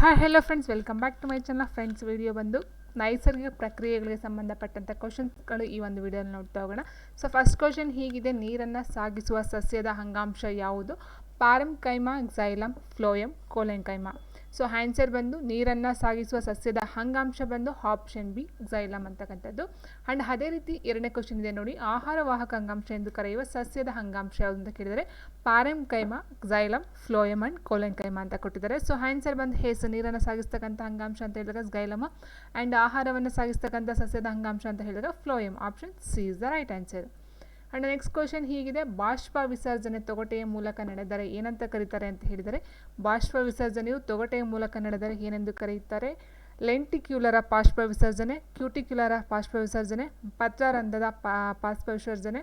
Hi hello friends welcome back to my channel friends video ಬಂದು ನೈಸರ್ಗಿಕ ಪ್ರಕ್ರಿಯೆಗಳಿಗೆ ಸಂಬಂಧಪಟ್ಟಂಥ ಕ್ವಶನ್ಸ್ಗಳು ಈ ಒಂದು ವಿಡಿಯೋದಲ್ಲಿ ನೋಡ್ತಾ ಹೋಗೋಣ. ಸೊ ಫಸ್ಟ್ ಕ್ವಶನ್ ಹೀಗಿದೆ. ನೀರನ್ನು ಸಾಗಿಸುವ ಸಸ್ಯದ ಅಂಗಾಂಶ ಯಾವುದು? Parenchyma phloem phloem collenchyma so answer ಬಂದು ನೀರನ್ನು ಸಾಗಿಸುವ ಸಸ್ಯದ ಅಂಗಾಂಶ ಬಂದು ಆಪ್ಷನ್ ಬಿ ಝೈಲಮ್ ಅಂತಕ್ಕಂಥದ್ದು. ಆ್ಯಂಡ್ ಅದೇ ರೀತಿ ಎರಡನೇ ಕ್ವಶನ್ ಇದೆ ನೋಡಿ. ಆಹಾರ ವಾಹಕ ಅಂಗಾಂಶ ಎಂದು ಕರೆಯುವ ಸಸ್ಯದ ಅಂಗಾಂಶ ಯಾವುದು ಅಂತ ಕೇಳಿದರೆ parenchyma xylem phloem and collenchyma ಅಂತ ಕೊಟ್ಟಿದ್ದಾರೆ. ಸೊ ಆನ್ಸರ್ ಬಂದು ಹೇಸು ನೀರನ್ನು ಸಾಗಿಸ್ತಕ್ಕಂಥ ಅಂಗಾಂಶ ಅಂತ ಹೇಳಿದಾಗ ಝೈಲಮ ಆ್ಯಂಡ್ ಆಹಾರವನ್ನು ಸಾಗಿಸ್ತಕ್ಕಂಥ ಸಸ್ಯದ ಅಂಗಾಂಶ ಅಂತ ಹೇಳಿದಾಗ phloem option C is the right answer and next question ಹೀಗಿದೆ. ಬಾಷ್ಪ ವಿಸರ್ಜನೆ ತೊಗಟೆಯ ಮೂಲಕ ನಡೆದರೆ ಏನಂತ ಕರೀತಾರೆ ಅಂತ ಹೇಳಿದರೆ, ಬಾಷ್ಪ ವಿಸರ್ಜನೆಯು ತೊಗಟೆಯ ಮೂಲಕ ನಡೆದರೆ ಏನೆಂದು ಕರೆಯುತ್ತಾರೆ ಲೆಂಟಿಕ್ಯುಲರ ಬಾಷ್ಪ ವಿಸರ್ಜನೆ, ಕ್ಯೂಟಿಕ್ಯುಲರ ಬಾಷ್ಪ ವಿಸರ್ಜನೆ, ಪತ್ರರಂಧದ ಪಾ ಬಾಷ್ಪ ವಿಸರ್ಜನೆ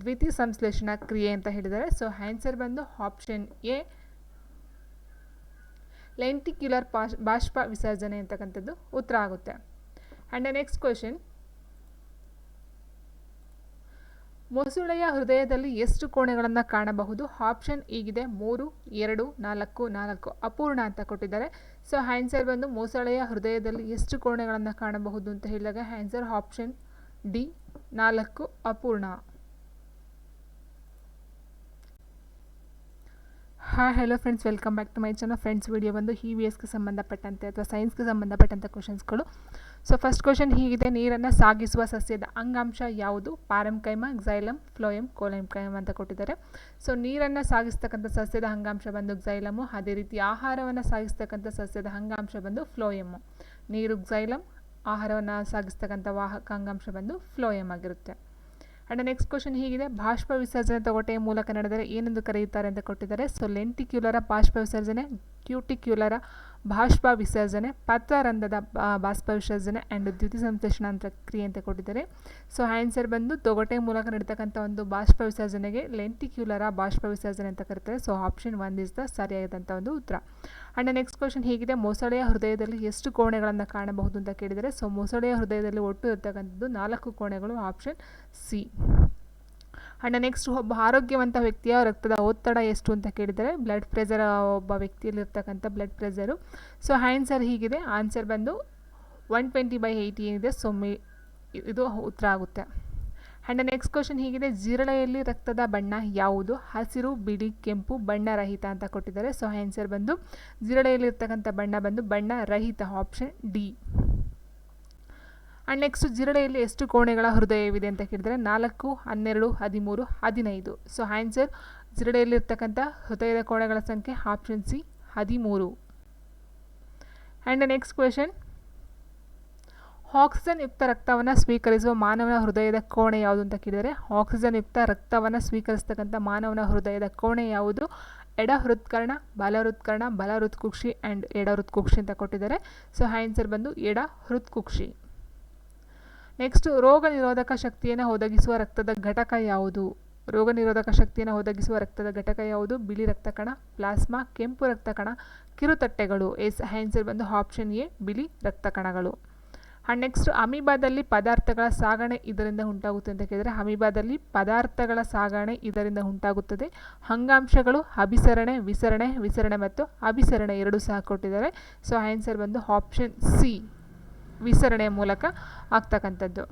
ದ್ವಿತೀಯ ಸಂಶ್ಲೇಷಣಾ ಕ್ರಿಯೆ ಅಂತ ಹೇಳಿದರೆ ಸೊ ಆನ್ಸರ್ ಬಂದು ಆಪ್ಷನ್ ಎ. ಲೆಂಟಿಕ್ಯುಲರ್ ಪಾಶ್ ಬಾಷ್ಪ ವಿಸರ್ಜನೆ ಅಂತಕ್ಕಂಥದ್ದು ಉತ್ತರ ಆಗುತ್ತೆ. ಆ್ಯಂಡ್ ನೆಕ್ಸ್ಟ್ ಕ್ವಶನ್ ಮೊಸುಳೆಯ ಹೃದಯದಲ್ಲಿ ಎಷ್ಟು ಕೋಣೆಗಳನ್ನು ಕಾಣಬಹುದು? ಆಪ್ಷನ್ ಈಗಿದೆ. ಮೂರು, ಎರಡು, ನಾಲ್ಕು ನಾಲ್ಕು. ಅಪೂರ್ಣ ಅಂತ ಕೊಟ್ಟಿದ್ದಾರೆ. ಸೊ ಹ್ಯಾನ್ಸರ್ ಬಂದು ಮೊಸಳೆಯ ಹೃದಯದಲ್ಲಿ ಎಷ್ಟು ಕೋಣೆಗಳನ್ನು ಕಾಣಬಹುದು ಅಂತ ಹೇಳಿದಾಗ ಹ್ಯಾನ್ಸರ್ ಆಪ್ಷನ್ ಡಿ, ನಾಲ್ಕು, ಅಪೂರ್ಣ. Hi hello friends welcome back to my channel friends video ಬಂದು ಇ ವಿ ಎಸ್ಗೆ ಸಂಬಂಧಪಟ್ಟಂತೆ ಅಥವಾ ಸೈನ್ಸ್ಗೆ ಸಂಬಂಧಪಟ್ಟಂಥ ಕ್ವಶನ್ಸ್ಗಳು ಸೊ ಫಸ್ಟ್ ಕ್ವಶನ್ ಹೀಗಿದೆ. ನೀರನ್ನು ಸಾಗಿಸುವ ಸಸ್ಯದ ಅಂಗಾಂಶ ಯಾವುದು? ಪಾರಂಕೈಮ ಝೈಲಮ್ ಫ್ಲೋಯಮ್ ಕೋಲೆಂಕೈಮ್ ಅಂತ ಕೊಟ್ಟಿದ್ದಾರೆ. ಸೊ ನೀರನ್ನು ಸಾಗಿಸ್ತಕ್ಕಂಥ ಸಸ್ಯದ ಅಂಗಾಂಶ ಬಂದು ಝೈಲಮು ಅದೇ ರೀತಿ ಆಹಾರವನ್ನು ಸಾಗಿಸ್ತಕ್ಕಂಥ ಸಸ್ಯದ ಅಂಗಾಂಶ ಬಂದು ಫ್ಲೋಯಮ್ಮು ನೀರು ಝೈಲಮ್ ಆಹಾರವನ್ನು ಸಾಗಿಸ್ತಕ್ಕಂಥ ವಾಹಕ ಅಂಗಾಂಶ ಬಂದು ಫ್ಲೋಯಮ್ ಆಗಿರುತ್ತೆ. ಆ್ಯಂಡ್ ನೆಕ್ಸ್ಟ್ ಕ್ವಶನ್ ಹೀಗಿದೆ. ಬಾಷ್ಪ ವಿಸರ್ಜನೆ ತೊಗೊಟೆಯ ಮೂಲಕ ನಡೆದರೆ ಏನೆಂದು ಕರೆಯುತ್ತಾರೆ ಅಂತ ಕೊಟ್ಟಿದ್ದಾರೆ. ಸೊ ಲೆಂಟಿಕ್ಯುಲರ ಬಾಷ್ಪ ವಿಸರ್ಜನೆ ಕ್ಯೂಟಿಕ್ಯುಲರ ಬಾಷ್ಪ ವಿಸರ್ಜನೆ ಪತ್ರರಂಧ್ರದ ಬಾಷ್ಪ ವಿಸರ್ಜನೆ ಆ್ಯಂಡ್ ದ್ಯುತಿ ಸಂಶ್ಲೇಷಣ ಅಂತ ಕ್ರಿಯೆ ಅಂತ ಕೊಟ್ಟಿದ್ದಾರೆ. ಸೊ ಆನ್ಸರ್ ಬಂದು ತೊಗಟೆ ಮೂಲಕ ನಡೀತಕ್ಕಂಥ ಒಂದು ಬಾಷ್ಪ ವಿಸರ್ಜನೆಗೆ ಲೆಂಟಿಕ್ಯುಲರ ಬಾಷ್ಪ ವಿಸರ್ಜನೆ ಅಂತ ಕರೀತಾರೆ. So option one is the ಸರಿಯಾದಂಥ ಒಂದು ಉತ್ತರ. ಆ್ಯಂಡ್ ನೆಕ್ಸ್ಟ್ ಕ್ವಶನ್ ಹೀಗಿದೆ. ಮೊಸಳೆಯ ಹೃದಯದಲ್ಲಿ ಎಷ್ಟು ಕೋಣೆಗಳನ್ನು ಕಾಣಬಹುದು ಅಂತ ಕೇಳಿದರೆ ಸೊ ಮೊಸಳೆಯ ಹೃದಯದಲ್ಲಿ ಒಟ್ಟು ಇರ್ತಕ್ಕಂಥದ್ದು ನಾಲ್ಕು ಕೋಣೆಗಳು ಆಪ್ಷನ್ ಸಿ ಆ್ಯಂಡ್ ನೆಕ್ಸ್ಟ್ ಒಬ್ಬ ಆರೋಗ್ಯವಂತ ವ್ಯಕ್ತಿಯ ರಕ್ತದ ಒತ್ತಡ ಎಷ್ಟು ಅಂತ ಕೇಳಿದರೆ ಬ್ಲಡ್ ಪ್ರೆಷರ್ ಒಬ್ಬ ವ್ಯಕ್ತಿಯಲ್ಲಿರ್ತಕ್ಕಂಥ ಬ್ಲಡ್ ಪ್ರೆಷರು ಸೊ ಆನ್ಸರ್ ಹೀಗಿದೆ. ಆನ್ಸರ್ ಬಂದು ಒನ್ ಟ್ವೆಂಟಿ ಬೈ ಏಯ್ಟಿ ಏನಿದೆ ಸೊ ಇದು ಉತ್ತರ ಆಗುತ್ತೆ. ಆ್ಯಂಡ್ ನೆಕ್ಸ್ಟ್ ಕ್ವಶನ್ ಹೀಗಿದೆ. ಜಿರಳೆಯಲ್ಲಿ ರಕ್ತದ ಬಣ್ಣ ಯಾವುದು? ಹಸಿರು, ಬಿಳಿ, ಕೆಂಪು, ಬಣ್ಣ ರಹಿತ ಅಂತ ಕೊಟ್ಟಿದ್ದಾರೆ. ಸೊ ಆನ್ಸರ್ ಬಂದು ಜಿರಳೆಯಲ್ಲಿರ್ತಕ್ಕಂಥ ಬಣ್ಣ ಬಂದು ಬಣ್ಣ ರಹಿತ ಆಪ್ಷನ್ ಡಿ ಆ್ಯಂಡ್ ನೆಕ್ಸ್ಟ್ ಜಿರಳೆಯಲ್ಲಿ ಎಷ್ಟು ಕೋಣೆಗಳ ಹೃದಯವಿದೆ ಅಂತ ಕೇಳಿದರೆ ನಾಲ್ಕು, ಹನ್ನೆರಡು, ಹದಿಮೂರು, ಹದಿನೈದು. ಸೊ ಆನ್ಸರ್ ಜಿರಡೆಯಲ್ಲಿರ್ತಕ್ಕಂಥ ಹೃದಯದ ಕೋಣೆಗಳ ಸಂಖ್ಯೆ ಆಪ್ಷನ್ ಸಿ ಹದಿಮೂರು. ಆ್ಯಂಡ್ ನೆಕ್ಸ್ಟ್ ಕ್ವೆಶನ್ ಆಕ್ಸಿಜನ್ ಯುಕ್ತ ರಕ್ತವನ್ನು ಸ್ವೀಕರಿಸುವ ಮಾನವನ ಹೃದಯದ ಕೋಣೆ ಯಾವುದು ಅಂತ ಕೇಳಿದರೆ ಆಕ್ಸಿಜನ್ ಯುಕ್ತ ರಕ್ತವನ್ನು ಸ್ವೀಕರಿಸ್ತಕ್ಕಂಥ ಮಾನವನ ಹೃದಯದ ಕೋಣೆ ಯಾವುದು? ಎಡ ಹೃತ್ಕರ್ಣ ಬಲ ಹೃತ್ಕರ್ಣ ಬಲ ಹೃತ್ಕುಕ್ಷಿ ಆ್ಯಂಡ್ ಎಡ ಹೃತ್ಕುಕ್ಷಿ ಅಂತ ಕೊಟ್ಟಿದ್ದಾರೆ. ಸೊ ಆನ್ಸರ್ ಬಂದು ಎಡ ಹೃತ್ಕುಕ್ಷಿ ನೆಕ್ಸ್ಟ್ ರೋಗ ನಿರೋಧಕ ಶಕ್ತಿಯನ್ನು ಒದಗಿಸುವ ರಕ್ತದ ಘಟಕ ಯಾವುದು? ರೋಗ ನಿರೋಧಕ ಶಕ್ತಿಯನ್ನು ಒದಗಿಸುವ ರಕ್ತದ ಘಟಕ ಯಾವುದು? ಬಿಳಿ ರಕ್ತ ಕಣ, ಪ್ಲಾಸ್ಮಾ, ಕೆಂಪು ರಕ್ತ ಕಣ, ಕಿರುತಟ್ಟೆಗಳು. ಎಸ್, ಆನ್ಸರ್ ಬಂದು ಆಪ್ಷನ್ ಎ, ಬಿಳಿ ರಕ್ತ ಕಣಗಳು. ಆ್ಯಂಡ್ ನೆಕ್ಸ್ಟ್ ಅಮೀಬಾದಲ್ಲಿ ಪದಾರ್ಥಗಳ ಸಾಗಣೆ ಇದರಿಂದ ಉಂಟಾಗುತ್ತೆ ಅಂತ ಕೇಳಿದರೆ, ಅಮೀಬಾದಲ್ಲಿ ಪದಾರ್ಥಗಳ ಸಾಗಣೆ ಇದರಿಂದ ಉಂಟಾಗುತ್ತದೆ. ಅಂಗಾಂಶಗಳು ಅಭಿಸರಣೆ, ವಿಸರಣೆ ವಿಸರಣೆ ಮತ್ತು ಅಭಿಸರಣೆ ಎರಡು ಸಹ ಕೊಟ್ಟಿದ್ದಾರೆ. ಸೊ ಆನ್ಸರ್ ಬಂದು ಆಪ್ಷನ್ ಸಿ. ವಿಸರಣೆಯ ಮೂಲಕ ಆಗ್ತಕ್ಕಂಥದ್ದು.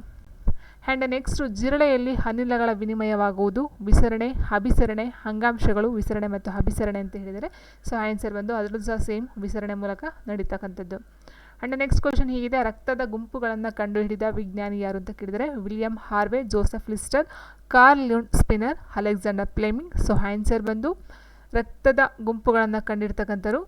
ಆ್ಯಂಡ್ ನೆಕ್ಸ್ಟು ಜಿರಳೆಯಲ್ಲಿ ಅನಿಲಗಳ ವಿನಿಮಯವಾಗುವುದು, ವಿಸರಣೆ, ಅಭಿಸರಣೆ, ಅಂಗಾಂಶಗಳು, ವಿಸರಣೆ ಮತ್ತು ಅಭಿಸರಣೆ ಅಂತ ಹೇಳಿದರೆ ಸೊ ಆನ್ಸರ್ ಬಂದು ಅದರದ್ದು ಸಹ ಸೇಮ್ ವಿಸರಣೆ ಮೂಲಕ ನಡೀತಕ್ಕಂಥದ್ದು. ಆ್ಯಂಡ್ ನೆಕ್ಸ್ಟ್ ಕ್ವಶನ್ ಹೀಗಿದೆ, ರಕ್ತದ ಗುಂಪುಗಳನ್ನು ಕಂಡುಹಿಡಿದ ವಿಜ್ಞಾನಿ ಯಾರು ಅಂತ ಕೇಳಿದರೆ William Harvey, Joseph Lister, Karl ಲ್ಯೂನ್ spinner Alexander Fleming so answer ಬಂದು ರಕ್ತದ ಗುಂಪುಗಳನ್ನು ಕಂಡಿರ್ತಕ್ಕಂಥರು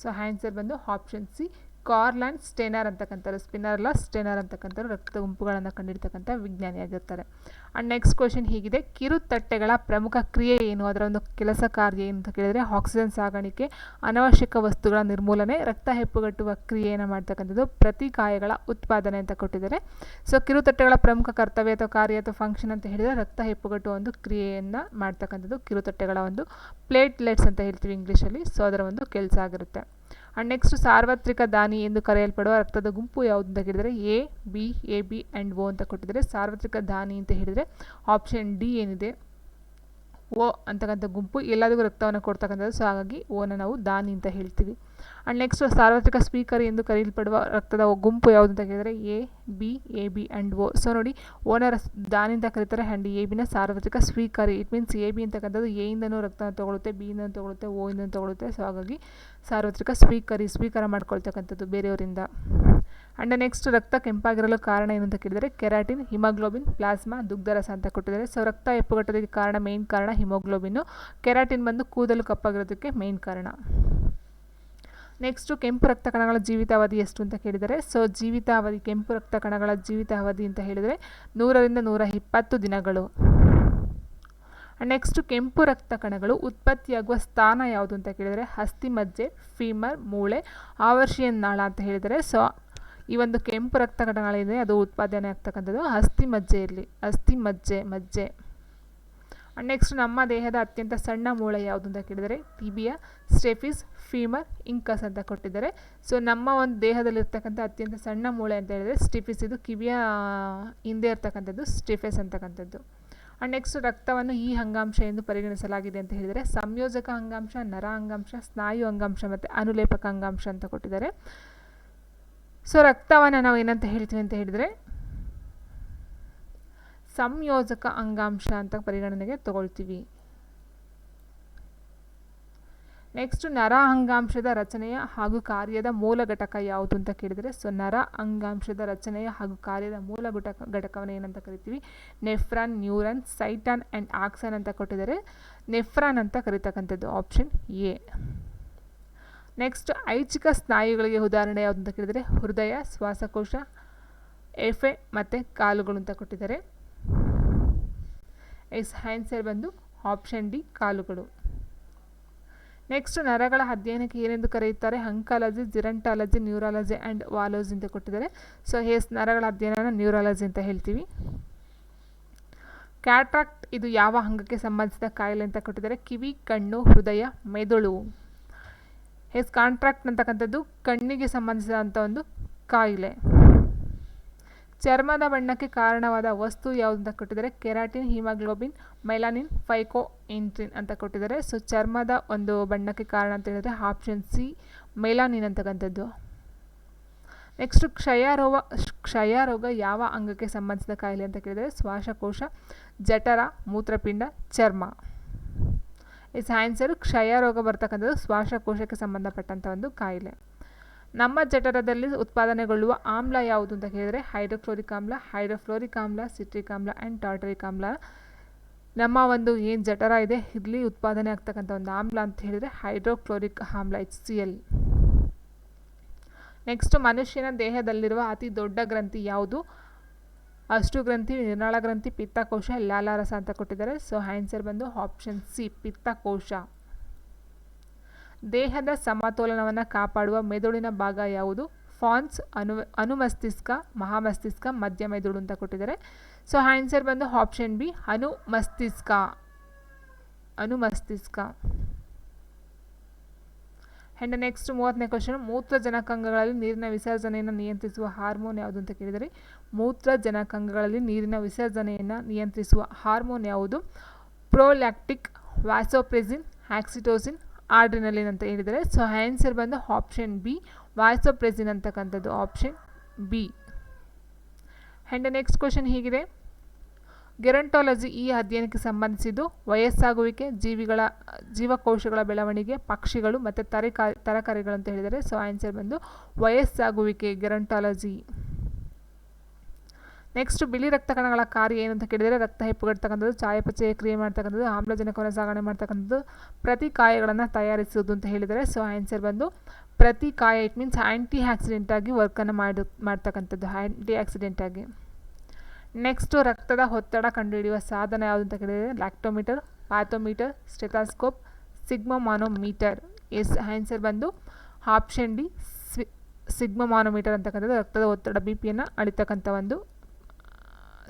ಸೊ ಆನ್ಸರ್ ಬಂದು ಆಪ್ಷನ್ ಸಿ ಕಾರ್ಲ್ಯಾಂಡ್ ಸ್ಟೇನರ್ ಅಂತಕ್ಕಂಥವ್ರು, ಸ್ಪಿನ್ನರ್ ಅಲ್ಲ ಸ್ಟೇನರ್ ಅಂತಕ್ಕಂಥವ್ರು ರಕ್ತ ಗುಂಪುಗಳನ್ನು ಕಂಡಿರ್ತಕ್ಕಂಥ ವಿಜ್ಞಾನಿಯಾಗಿರ್ತಾರೆ ಆ್ಯಂಡ್ ನೆಕ್ಸ್ಟ್ ಕ್ವಶನ್ ಹೀಗಿದೆ ಕಿರುತಟ್ಟೆಗಳ ಪ್ರಮುಖ ಕ್ರಿಯೆ ಏನು? ಅದರ ಒಂದು ಕೆಲಸ ಕಾರ್ಯ ಏನು ಅಂತ ಕೇಳಿದರೆ, ಆಕ್ಸಿಜನ್ ಸಾಗಾಣಿಕೆ, ಅನವಶ್ಯಕ ವಸ್ತುಗಳ ನಿರ್ಮೂಲನೆ, ರಕ್ತ ಹೆಪ್ಪುಗಟ್ಟುವ ಕ್ರಿಯೆಯನ್ನು ಮಾಡ್ತಕ್ಕಂಥದ್ದು ಪ್ರತಿಕಾಯಗಳ ಉತ್ಪಾದನೆ ಅಂತ ಕೊಟ್ಟಿದ್ದಾರೆ. ಸೊ ಕಿರುತಟ್ಟೆಗಳ ಪ್ರಮುಖ ಕರ್ತವ್ಯ ಅಥವಾ ಕಾರ್ಯ ಅಥವಾ ಫಂಕ್ಷನ್ ಅಂತ ಹೇಳಿದರೆ ರಕ್ತ ಹೆಪ್ಪುಗಟ್ಟುವ ಒಂದು ಕ್ರಿಯೆಯನ್ನು ಮಾಡ್ತಕ್ಕಂಥದ್ದು ಕಿರುತಟ್ಟೆಗಳ ಒಂದು ಪ್ಲೇಟ್ಲೆಟ್ಸ್ ಅಂತ ಹೇಳ್ತೀವಿ ಇಂಗ್ಲೀಷಲ್ಲಿ. ಸೊ ಅದರ ಒಂದು ಕೆಲಸ ಆಗಿರುತ್ತೆ. ಆ್ಯಂಡ್ ನೆಕ್ಸ್ಟ್ ಸಾರ್ವತ್ರಿಕ ದಾನಿ ಎಂದು ಕರೆಯಲ್ಪಡುವ ರಕ್ತದ ಗುಂಪು ಯಾವುದು ಅಂತ ಹೇಳಿದರೆ A B A B and O ಅಂತ ಕೊಟ್ಟಿದ್ದಾರೆ. ಸಾರ್ವತ್ರಿಕ ದಾನಿ ಅಂತ ಹೇಳಿದರೆ ಆಪ್ಷನ್ ಡಿ ಏನಿದೆ? ಓ ಅಂತಕ್ಕಂಥ ಗುಂಪು ಎಲ್ಲದಕ್ಕೂ ರಕ್ತವನ್ನು ಕೊಡ್ತಕ್ಕಂಥದ್ದು. ಸೊ ಹಾಗಾಗಿ ಓನ ನಾವು ದಾನಿ ಅಂತ ಹೇಳ್ತೀವಿ. ಆ್ಯಂಡ್ ನೆಕ್ಸ್ಟ್ ಸಾರ್ವತ್ರಿಕ ಸ್ವೀಕರಿ ಎಂದು ಕರೆಯಲ್ಪಡುವ ರಕ್ತದ ಗುಂಪು ಯಾವುದು ಅಂತ ಕೇಳಿದರೆ A B A B and O so ನೋಡಿ, ಓನರ್ ದಾನಿಂದ ಕರೀತಾರೆ ಆ್ಯಂಡ್ ಎ ಬಿನ ಸಾರ್ವತ್ರಿಕ ಸ್ವೀಕಾರಿ ಇಟ್ ಮೀನ್ಸ್ ಎ ಬಿ ಅಂತಕ್ಕಂಥದ್ದು ಎ ಇಂದನೂ ರಕ್ತನ ತೊಗೊಳುತ್ತೆ ಬಿ ಇಂದನೂ ತೊಗೊಳುತ್ತೆ ಓ ಇಂದನೂ ತೊಗೊಳುತ್ತೆ ಸೊ ಹಾಗಾಗಿ ಸಾರ್ವತ್ರಿಕ ಸ್ವೀಕರಿ ಸ್ವೀಕಾರ ಮಾಡ್ಕೊಳ್ತಕ್ಕಂಥದ್ದು ಬೇರೆಯವರಿಂದ. ಆ್ಯಂಡ್ ನೆಕ್ಸ್ಟ್ ರಕ್ತ ಕೆಂಪಾಗಿರಲು ಕಾರಣ ಏನು ಅಂತ ಕೇಳಿದರೆ ಕೆರಾಟಿನ್, ಹಿಮೋಗ್ಲೋಬಿನ್, ಪ್ಲಾಸ್ಮಾ, ದುಗ್ಧರಸ ಅಂತ ಕೊಟ್ಟಿದ್ದಾರೆ. ಸೊ ರಕ್ತ ಎಪ್ಪುಗಟ್ಟೋದಕ್ಕೆ ಕಾರಣ ಮೇನ್ ಕಾರಣ ಹಿಮೋಗ್ಲೋಬಿನ್ನು. ಕೆರಾಟಿನ್ ಬಂದು ಕೂದಲು ಕಪ್ಪಾಗಿರೋದಕ್ಕೆ ಮೇನ್ ಕಾರಣ. ನೆಕ್ಸ್ಟು ಕೆಂಪು ರಕ್ತ ಕಣಗಳ ಜೀವಿತಾವಧಿ ಎಷ್ಟು ಅಂತ ಕೇಳಿದರೆ ಸೊ ಜೀವಿತಾವಧಿ, ಕೆಂಪು ರಕ್ತ ಕಣಗಳ ಜೀವಿತಾವಧಿ ಅಂತ ಹೇಳಿದರೆ ನೂರರಿಂದ ನೂರ ಇಪ್ಪತ್ತು ದಿನಗಳು. ನೆಕ್ಸ್ಟು ಕೆಂಪು ರಕ್ತ ಕಣಗಳು ಉತ್ಪತ್ತಿಯಾಗುವ ಸ್ಥಾನ ಯಾವುದು ಅಂತ ಕೇಳಿದರೆ, ಹಸ್ತಿ ಮಜ್ಜೆ ಫೀಮರ್ ಮೂಳೆ, ಆವರ್ಷಿಯನ್ ನಾಳ ಅಂತ ಹೇಳಿದರೆ ಸೊ ಈ ಒಂದು ಕೆಂಪು ರಕ್ತ ಕಣಗಳಿದೆ ಅದು ಉತ್ಪಾದನೆ ಆಗ್ತಕ್ಕಂಥದ್ದು ಹಸ್ತಿ ಮಜ್ಜೆಯಲ್ಲಿ. ಅಸ್ಥಿ ಮಜ್ಜೆ ಮಜ್ಜೆ. ನೆಕ್ಸ್ಟ್ ನಮ್ಮ ದೇಹದ ಅತ್ಯಂತ ಸಣ್ಣ ಮೂಳೆ ಯಾವುದು ಅಂತ ಕೇಳಿದರೆ ಟಿಬಿಯ ಸ್ಟೆಫಿಸ್, ಫೀಮರ್, ಇಂಕಸ್ ಅಂತ ಕೊಟ್ಟಿದ್ದಾರೆ. ಸೊ ನಮ್ಮ ಒಂದು ದೇಹದಲ್ಲಿರ್ತಕ್ಕಂಥ ಅತ್ಯಂತ ಸಣ್ಣ ಮೂಳೆ ಅಂತ ಹೇಳಿದರೆ ಸ್ಟಿಫಿಸ್. ಇದು ಕಿವಿಯ ಹಿಂದೆ ಇರ್ತಕ್ಕಂಥದ್ದು ಸ್ಟಿಫೆಸ್ ಅಂತಕ್ಕಂಥದ್ದು. ಆ್ಯಂಡ್ ನೆಕ್ಸ್ಟ್ ರಕ್ತವನ್ನು ಈ ಅಂಗಾಂಶ ಎಂದು ಪರಿಗಣಿಸಲಾಗಿದೆ ಅಂತ ಹೇಳಿದರೆ ಸಂಯೋಜಕ ಅಂಗಾಂಶ, ನರ ಅಂಗಾಂಶ, ಸ್ನಾಯು ಅಂಗಾಂಶ ಮತ್ತು ಅನುಲೇಪಕ ಅಂಗಾಂಶ ಅಂತ ಕೊಟ್ಟಿದ್ದಾರೆ. ಸೊ ರಕ್ತವನ್ನು ನಾವು ಏನಂತ ಹೇಳ್ತೀವಿ ಅಂತ ಹೇಳಿದರೆ ಸಂಯೋಜಕ ಅಂಗಾಂಶ ಅಂತ ಪರಿಗಣನೆಗೆ ತಗೊಳ್ತೀವಿ. ನೆಕ್ಸ್ಟ್ ನರ ಅಂಗಾಂಶದ ರಚನೆಯ ಹಾಗೂ ಕಾರ್ಯದ ಮೂಲ ಘಟಕ ಯಾವುದು ಅಂತ ಕೇಳಿದರೆ ಸೊ ನರ ಅಂಗಾಂಶದ ರಚನೆಯ ಹಾಗೂ ಕಾರ್ಯದ ಮೂಲ ಘಟಕ, ಘಟಕವನ್ನು ಏನಂತ ಕರಿತೀವಿ? ನೆಫ್ರಾನ್ ನ್ಯೂರನ್ ಸೈಟಾನ್ ಆ್ಯಂಡ್ ಆಕ್ಸನ್ ಅಂತ ಕೊಟ್ಟಿದ್ದಾರೆ. ನೆಫ್ರಾನ್ ಅಂತ ಕರೀತಕ್ಕಂಥದ್ದು ಆಪ್ಷನ್ ಎ ನೆಕ್ಸ್ಟ್ ಐಚ್ಛಿಕ ಸ್ನಾಯುಗಳಿಗೆ ಉದಾಹರಣೆ ಯಾವುದು ಅಂತ ಕೇಳಿದರೆ, ಹೃದಯ, ಶ್ವಾಸಕೋಶ, ಎಫೆ ಮತ್ತು ಕಾಲುಗಳು ಅಂತ ಕೊಟ್ಟಿದ್ದಾರೆ. ಎಸ್ ಆನ್ಸರ್ ಬಂದು ಆಪ್ಷನ್ ಡಿ ಕಾಲುಗಳು. ನೆಕ್ಸ್ಟ್ ನರಗಳ ಅಧ್ಯಯನಕ್ಕೆ ಏನೆಂದು ಕರೆಯುತ್ತಾರೆ? ಅಂಕಾಲಜಿ, ಜಿರಂಟಾಲಜಿ, ನ್ಯೂರಾಲಜಿ ಆ್ಯಂಡ್ ವಾಲೋಜಿ ಅಂತ ಕೊಟ್ಟಿದ್ದಾರೆ. ಸೊ ಹೇಸ್ ನರಗಳ ಅಧ್ಯಯನ ನ್ಯೂರಾಲಜಿ ಅಂತ ಹೇಳ್ತೀವಿ. ಕ್ಯಾಟ್ರಾಕ್ಟ್ ಇದು ಯಾವ ಅಂಗಕ್ಕೆ ಸಂಬಂಧಿಸಿದ ಕಾಯಿಲೆ ಅಂತ ಕೊಟ್ಟಿದ್ದಾರೆ? ಕಿವಿ, ಕಣ್ಣು, ಹೃದಯ, ಮೆದುಳು. ಹೇಸ್ ಕಾಂಟ್ರಾಕ್ಟ್ ಅಂತಕ್ಕಂಥದ್ದು ಕಣ್ಣಿಗೆ ಸಂಬಂಧಿಸಿದಂಥ ಒಂದು ಕಾಯಿಲೆ. ಚರ್ಮದ ಬಣ್ಣಕ್ಕೆ ಕಾರಣವಾದ ವಸ್ತು ಯಾವುದು ಅಂತ ಕೊಟ್ಟಿದ್ದಾರೆ? ಕೆರಾಟಿನ್, ಹಿಮಾಗ್ಲೋಬಿನ್, ಮೈಲಾನಿನ್, ಫೈಕೋ ಇಂಟ್ರಿನ್ ಅಂತ ಕೊಟ್ಟಿದ್ದಾರೆ. ಸೊ ಚರ್ಮದ ಒಂದು ಬಣ್ಣಕ್ಕೆ ಕಾರಣ ಅಂತ ಹೇಳಿದ್ರೆ ಆಪ್ಷನ್ ಸಿ, ಮೈಲಾನಿನ್ ಅಂತಕ್ಕಂಥದ್ದು. ನೆಕ್ಸ್ಟ್ ಕ್ಷಯ ರೋಗ ಕ್ಷಯ ರೋಗ ಯಾವ ಅಂಗಕ್ಕೆ ಸಂಬಂಧಿಸಿದ ಕಾಯಿಲೆ ಅಂತ ಕೇಳಿದರೆ ಶ್ವಾಸಕೋಶ, ಜಠರ, ಮೂತ್ರಪಿಂಡ, ಚರ್ಮ. ಈ ಆನ್ಸರು ಕ್ಷಯ ರೋಗ ಬರ್ತಕ್ಕಂಥದ್ದು ಶ್ವಾಸಕೋಶಕ್ಕೆ ಸಂಬಂಧಪಟ್ಟಂಥ ಒಂದು ಕಾಯಿಲೆ. ನಮ್ಮ ಜಠರದಲ್ಲಿ ಉತ್ಪಾದನೆಗೊಳ್ಳುವ ಆಮ್ಲ ಯಾವುದು ಅಂತ ಹೇಳಿದರೆ ಹೈಡ್ರೋಕ್ಲೋರಿಕ್ ಆಮ್ಲ, ಹೈಡ್ರೋಫ್ಲೋರಿಕ್ ಆಮ್ಲ, ಸಿಟ್ರಿಕ್ ಆಮ್ಲ ಆ್ಯಂಡ್ ಟಾರ್ಟರಿಕ್ ಆಮ್ಲ. ನಮ್ಮ ಒಂದು ಏನು ಜಠರ ಇದೆ ಇಲ್ಲಿ ಉತ್ಪಾದನೆ ಆಗ್ತಕ್ಕಂಥ ಒಂದು ಆಮ್ಲ ಅಂತ ಹೇಳಿದರೆ ಹೈಡ್ರೋಕ್ಲೋರಿಕ್ ಆಮ್ಲ ಎಚ್ ಸಿ ಎಲ್ ನೆಕ್ಸ್ಟ್ ಮನುಷ್ಯನ ದೇಹದಲ್ಲಿರುವ ಅತಿ ದೊಡ್ಡ ಗ್ರಂಥಿ ಯಾವುದು? ಅಷ್ಟು ಗ್ರಂಥಿ, ನಿರ್ನಾಳ ಗ್ರಂಥಿ, ಪಿತ್ತಕೋಶ, ಲಾಲಾರಸ ಅಂತ ಕೊಟ್ಟಿದ್ದಾರೆ. ಸೊ ಆನ್ಸರ್ ಬಂದು ಆಪ್ಷನ್ ಸಿ ಪಿತ್ತಕೋಶ. ದೇಹದ ಸಮತೋಲನವನ್ನು ಕಾಪಾಡುವ ಮೆದುಳಿನ ಭಾಗ ಯಾವುದು? ಫಾನ್ಸ್ ಅನು, ಅನುಮಸ್ತಿಷ್ಕ, ಮಹಾಮಸ್ತಿಷ್ಕ ಮಧ್ಯ ಮೆದುಳು ಅಂತ ಕೊಟ್ಟಿದ್ದಾರೆ. ಸೊ ಆನ್ಸರ್ ಬಂದು ಆಪ್ಷನ್ ಬಿ ಅನುಮಸ್ತಿಷ್ಕ. ಅನುಮಸ್ತಿಷ್ಕ. ಆ್ಯಂಡ್ ನೆಕ್ಸ್ಟ್ ಮೂವತ್ತನೇ ಕ್ವಶನ್ ಮೂತ್ರಜನಕಾಂಗಗಳಲ್ಲಿ ನೀರಿನ ವಿಸರ್ಜನೆಯನ್ನು ನಿಯಂತ್ರಿಸುವ ಹಾರ್ಮೋನ್ ಯಾವುದು ಅಂತ ಕೇಳಿದರೆ ಮೂತ್ರಜನಕಾಂಗಗಳಲ್ಲಿ ನೀರಿನ ವಿಸರ್ಜನೆಯನ್ನು ನಿಯಂತ್ರಿಸುವ ಹಾರ್ಮೋನ್ ಯಾವುದು? ಪ್ರೋಲ್ಯಾಕ್ಟಿಕ್ ವ್ಯಾಸೋಪ್ರೆಸಿನ್ ಆಕ್ಸಿಟೋಸಿನ್ ಆಡ್ರಿನಲಿನ್ ಅಂತ ಹೇಳಿದರೆ ಸೊ ಆನ್ಸರ್ ಬಂದು ಆಪ್ಷನ್ ಬಿ ವಾಯ್ಸೋಪ್ರೆಸಿನ್ ಅಂತಕ್ಕಂಥದ್ದು option B and next question ಹೀಗಿದೆ. ಗೆರಂಟಾಲಜಿ ಈ ಅಧ್ಯಯನಕ್ಕೆ ಸಂಬಂಧಿಸಿದ್ದು ವಯಸ್ಸಾಗುವಿಕೆ, ಜೀವಿಗಳ, ಜೀವಕೋಶಗಳ ಬೆಳವಣಿಗೆ, ಪಕ್ಷಿಗಳು ಮತ್ತು ತರಕಾರಿ ತರಕಾರಿಗಳು ಅಂತ ಹೇಳಿದರೆ ಸೊ ಆನ್ಸರ್ ಬಂದು ವಯಸ್ಸಾಗುವಿಕೆ ಗೆರಂಟಾಲಜಿ ನೆಕ್ಸ್ಟ್ ಬಿಳಿ ರಕ್ತ ಕಣಗಳ ಕಾರ್ಯ ಏನು ಅಂತ ಕೇಳಿದರೆ, ರಕ್ತ ಹೆಪ್ಪುಗಟ್ಟತಕ್ಕಂಥದ್ದು ಚಾಯಪಚಯ ಕ್ರಿಯೆ ಮಾಡ್ತಕ್ಕಂಥದ್ದು ಆಮ್ಲಜನಕವನ್ನು ಸಾಗಣೆ ಮಾಡ್ತಕ್ಕಂಥದ್ದು, ಪ್ರತಿಕಾಯಗಳನ್ನು ತಯಾರಿಸುವುದು ಅಂತ ಹೇಳಿದರೆ ಸೊ ಆನ್ಸರ್ ಬಂದು ಪ್ರತಿಕಾಯ ಇಟ್ ಮೀನ್ಸ್ ಆ್ಯಂಟಿ ಆಕ್ಸಿಡೆಂಟ್ ಆಗಿ ವರ್ಕನ್ನು ಮಾಡಿ, ಮಾಡ್ತಕ್ಕಂಥದ್ದು ಆ್ಯಂಟಿ ಆಕ್ಸಿಡೆಂಟ್ ಆಗಿ. ನೆಕ್ಸ್ಟು ರಕ್ತದ ಒತ್ತಡ ಕಂಡುಹಿಡಿಯುವ ಸಾಧನ ಯಾವುದು ಅಂತ ಕೇಳಿದರೆ lactometer pathometer stethoscope sphygmomanometer yes answer ಬಂದು ಆಪ್ಷನ್ ಡಿ ಸಿಗ್ಮಮಾನೋಮೀಟರ್ ಅಂತಕ್ಕಂಥದ್ದು, ರಕ್ತದ ಒತ್ತಡ ಬಿ ಪಿಯನ್ನು ಅಳಿತಕ್ಕಂಥ ಒಂದು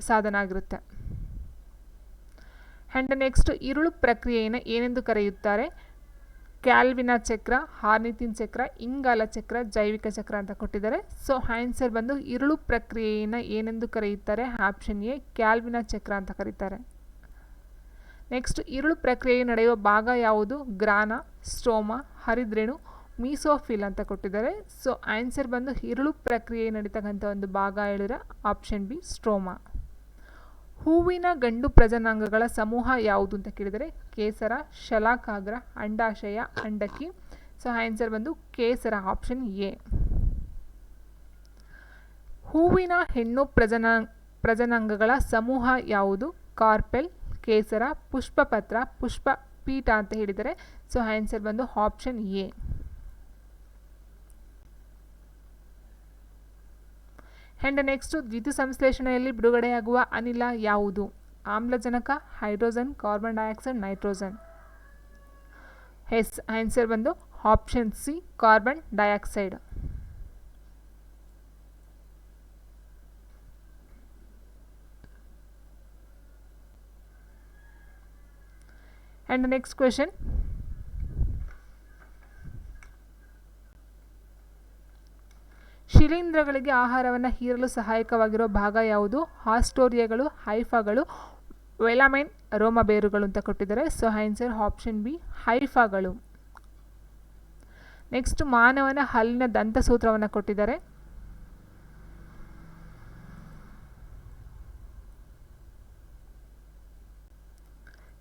ಸಾಧನ ಆಗಿರುತ್ತೆ ಆ್ಯಂಡ್ ನೆಕ್ಸ್ಟ್ ಇರುಳು ಪ್ರಕ್ರಿಯೆಯನ್ನು ಏನೆಂದು ಕರೆಯುತ್ತಾರೆ? ಕ್ಯಾಲ್ವಿನ ಚಕ್ರ ಹಾರ್ನಿತಿನ್ ಚಕ್ರ, ಇಂಗಾಲ ಚಕ್ರ, ಜೈವಿಕ ಚಕ್ರ ಅಂತ ಕೊಟ್ಟಿದ್ದಾರೆ. ಸೊ ಆನ್ಸರ್ ಬಂದು ಇರುಳು ಪ್ರಕ್ರಿಯೆಯನ್ನು ಏನೆಂದು ಕರೆಯುತ್ತಾರೆ? ಆಪ್ಷನ್ ಎ, ಕ್ಯಾಲ್ವಿನ ಚಕ್ರ ಅಂತ ಕರೀತಾರೆ. ನೆಕ್ಸ್ಟ್ ಇರುಳು ಪ್ರಕ್ರಿಯೆ ನಡೆಯುವ ಭಾಗ ಯಾವುದು? ಗ್ರಾನ, ಸ್ಟೋಮ, ಹರಿದ್ರೇಣು, ಮೀಸೋಫಿಲ್ ಅಂತ ಕೊಟ್ಟಿದ್ದಾರೆ. ಸೊ ಆನ್ಸರ್ ಬಂದು ಇರುಳು ಪ್ರಕ್ರಿಯೆ ನಡೀತಕ್ಕಂಥ ಒಂದು ಭಾಗ ಹೇಳಿದ್ರೆ ಆಪ್ಷನ್ ಬಿ ಸ್ಟ್ರೋಮಾ ಹೂವಿನ ಗಂಡು ಪ್ರಜನಾಂಗಗಳ ಸಮೂಹ ಯಾವುದು ಅಂತ ಕೇಳಿದರೆ ಕೇಸರ ಶಲಾಕಾಗ್ರ ಅಂಡಾಶಯ, ಅಂಡಕಿ. ಸೊ ಆನ್ಸರ್ ಬಂದು ಕೇಸರ ಆಪ್ಷನ್ ಎ ಹೂವಿನ ಹೆಣ್ಣು ಪ್ರಜನಾ, ಪ್ರಜನಾಂಗಗಳ ಸಮೂಹ ಯಾವುದು? ಕಾರ್ಪೆಲ್, ಕೇಸರ, ಪುಷ್ಪಪತ್ರ, ಪುಷ್ಪ ಪೀಠ ಅಂತ ಹೇಳಿದರೆ ಸೊ ಆನ್ಸರ್ ಬಂದು ಆಪ್ಷನ್ ಎ ಆ್ಯಂಡ್ ನೆಕ್ಸ್ಟ್ ದ್ವಿತೀಯ ಸಂಶ್ಲೇಷಣೆಯಲ್ಲಿ ಬಿಡುಗಡೆಯಾಗುವ ಅನಿಲ ಯಾವುದು? ಆಮ್ಲಜನಕ, hydrogen carbon dioxide nitrogen yes, answer ಬಂದು option C carbon dioxide and next question ಶಿಲೀಂಧ್ರಗಳಿಗೆ ಆಹಾರವನ್ನು ಹೀರಲು ಸಹಾಯಕವಾಗಿರೋ ಭಾಗ ಯಾವುದು? ಹಾಸ್ಟೋರಿಯಾಗಳು ಹೈಫಾಗಳು, ವೆಲಾಮೈನ್ ರೋಮ ಬೇರುಗಳು ಅಂತ ಕೊಟ್ಟಿದ್ದಾರೆ. ಸೊ, ಆನ್ಸರ್ ಆಪ್ಷನ್ ಬಿ, ಹೈಫಾಗಳು. ನೆಕ್ಸ್ಟ್ ಮಾನವನ ಹಲ್ಲಿನ ದಂತಸೂತ್ರವನ್ನು ಕೊಟ್ಟಿದ್ದಾರೆ.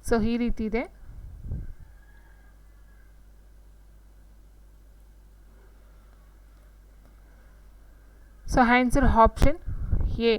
ಸೊ, ಈ ರೀತಿ ಇದೆ. So answer option A